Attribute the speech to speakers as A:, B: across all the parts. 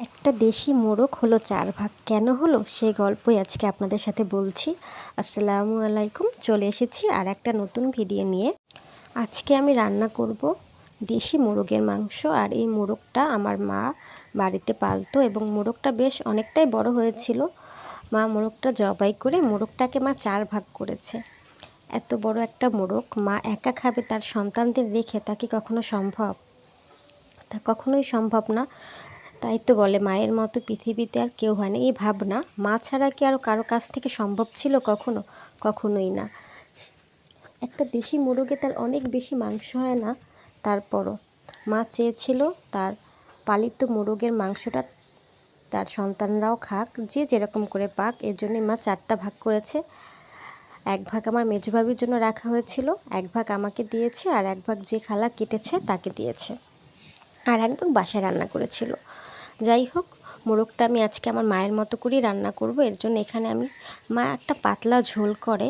A: একটা দেশি মোরগ হলো চার ভাগ। কেন হলো? সেই গল্পই আজকে আপনাদের সাথে বলছি। আসসালামু আলাইকুম। চলে এসেছি আর একটা নতুন ভিডিও নিয়ে। আজকে আমি রান্না করব দেশি মোরগের মাংস আর এই মোরগটা আমার মা বাড়িতে পালতো এবং মোরগটা বেশ অনেকটাই বড় হয়েছিল। মা মোরগটা জবাই করে মোরগটাকে মা চার ভাগ করেছে। এত বড় একটা মোরগ মা একা খাবে তার সন্তানদের রেখে তা কি কখনো সম্ভব? তা কখনোই সম্ভব না। তাই তো বলে, মায়ের মতো পৃথিবীতে আর কেউ হয় না। এই ভাবনা মা ছাড়া কি আরও কারও কাছ থেকে সম্ভব ছিল কখনো? কখনোই না। একটা দেশি মোরগে তার অনেক বেশি মাংস হয় না তারপরও। মা চেয়েছিল তার পালিত মোরগের মাংসটা তার সন্তানরাও খাক, যে যেরকম করে পাক, এর জন্যই মা চারটা ভাগ করেছে। এক ভাগ আমার মেজভাবির জন্য রাখা হয়েছিল, এক ভাগ আমাকে দিয়েছে, আর এক ভাগ যে খালা কেটেছে তাকে দিয়েছে। আর এক ভাগ বাসায় রান্না করেছিল। যাই হোক, মোরগটা আমি আজকে আমার মায়ের মতো করেই রান্না করব। এর জন্য এখানে আমি, মা একটা পাতলা ঝোল করে,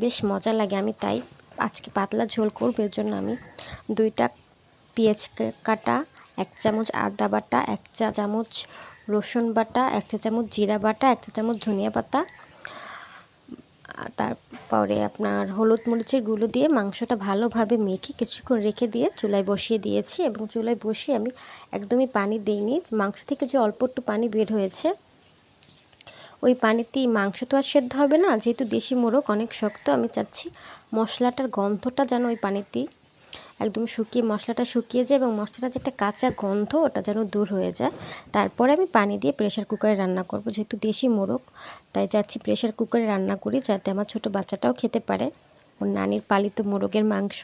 A: বেশ মজা লাগে আমি তাই আজকে পাতলা ঝোল করব। এর জন্য আমি দুইটা পেঁয়াজ কাটা, এক চামচ আদা বাটা, এক চা চামচ রসুন বাটা, এক চা চামচ জিরা বাটা, এক চা চামচ ধনিয়া পাতা তারপরে আপনার হলুদ মরিচের গুঁড়ো দিয়ে মাংসটা ভালোভাবে মেখে কিছুক্ষণ রেখে দিয়ে চুলায় বসিয়ে দিয়েছি এবং চুলায় বসিয়ে আমি একদমই পানি দিইনি। মাংস থেকে যে অল্প একটু পানি বের হয়েছে, ওই পানিতেই মাংস তো আর সেদ্ধ হবে না। যেহেতু দেশি মোরগ, অনেক শক্ত, আমি চাচ্ছি মশলাটার গন্ধটা যেন ওই পানিতেই একদম শুকিয়ে, মশলাটা শুকিয়ে যায় এবং মশলাটা যেটা কাঁচা গন্ধ, ওটা যেন দূর হয়ে যায়। তারপরে আমি পানি দিয়ে প্রেশার কুকারে রান্না করব, যেহেতু দেশি মোরগ, তাই যাচ্ছি প্রেশার কুকারে রান্না করি যাতে আমার ছোট বাচ্চাটাও খেতে পারে। ওর নানির পালিত মোরগের মাংস।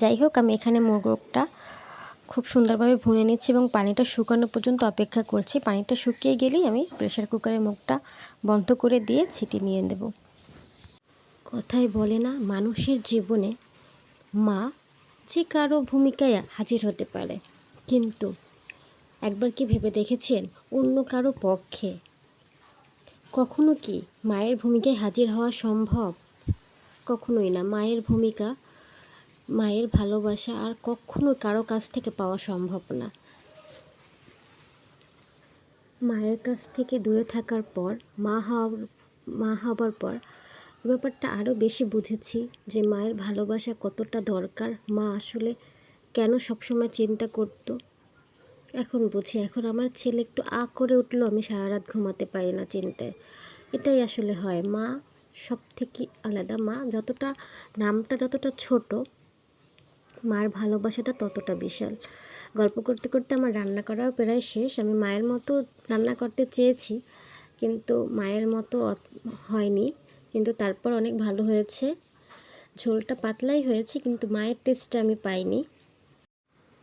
A: যাই হোক, আমি এখানে মোরগটা খুব সুন্দরভাবে ভুনে নিচ্ছি এবং পানিটা শুকানো পর্যন্ত অপেক্ষা করছি। পানিটা শুকিয়ে গেলেই আমি প্রেশার কুকারের মুখটা বন্ধ করে দিয়ে ছিটি নিয়ে নেব। কথাই বলে না, মানুষের জীবনে মা যে কারও ভূমিকায় হাজির হতে পারে, কিন্তু একবার কি ভেবে দেখেছেন অন্য কারও পক্ষে? কখনো কি মায়ের ভূমিকায় হাজির হওয়া সম্ভব? কখনোই না, মায়ের ভূমিকা, মায়ের ভালোবাসা আর কখনো কারও কাছ থেকে পাওয়া সম্ভব না। মায়ের কাছ থেকে দূরে থাকার পর, মা হওয়ার, মা হবার পর ব্যাপারটা আরও বেশি বুঝেছি যে মায়ের ভালোবাসা কতটা দরকার। মা আসলে কেন সবসময় চিন্তা করত? এখন বুঝি, এখন আমার ছেলে একটু আ করে উঠল, আমি সারা রাত ঘুমাতে পারি না চিন্তায় এটাই আসলে হয়। মা সব থেকে আলাদা। মা যতটা, নামটা যতটা ছোট, মার ভালোবাসাটা ততটা বিশাল। গল্প করতে করতে আমার রান্না করাও প্রায় শেষ। আমি মায়ের মতো রান্না করতে চেয়েছি, কিন্তু মায়ের মতো হয়নি। কিন্তু তারপর অনেক ভালো হয়েছে। ঝোলটা পাতলাই হয়েছে, কিন্তু মায়ের টেস্টটা আমি পাইনি।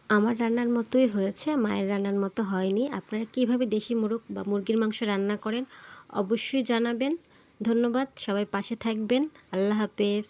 A: আমার রান্নার মতোই হয়েছে, মায়ের রান্নার মতো হয়নি। আপনারা কীভাবে দেশি মোরগ বা মুরগির মাংস রান্না করেন অবশ্যই জানাবেন। ধন্যবাদ, সবাই পাশে থাকবেন। আল্লাহ হাফেজ।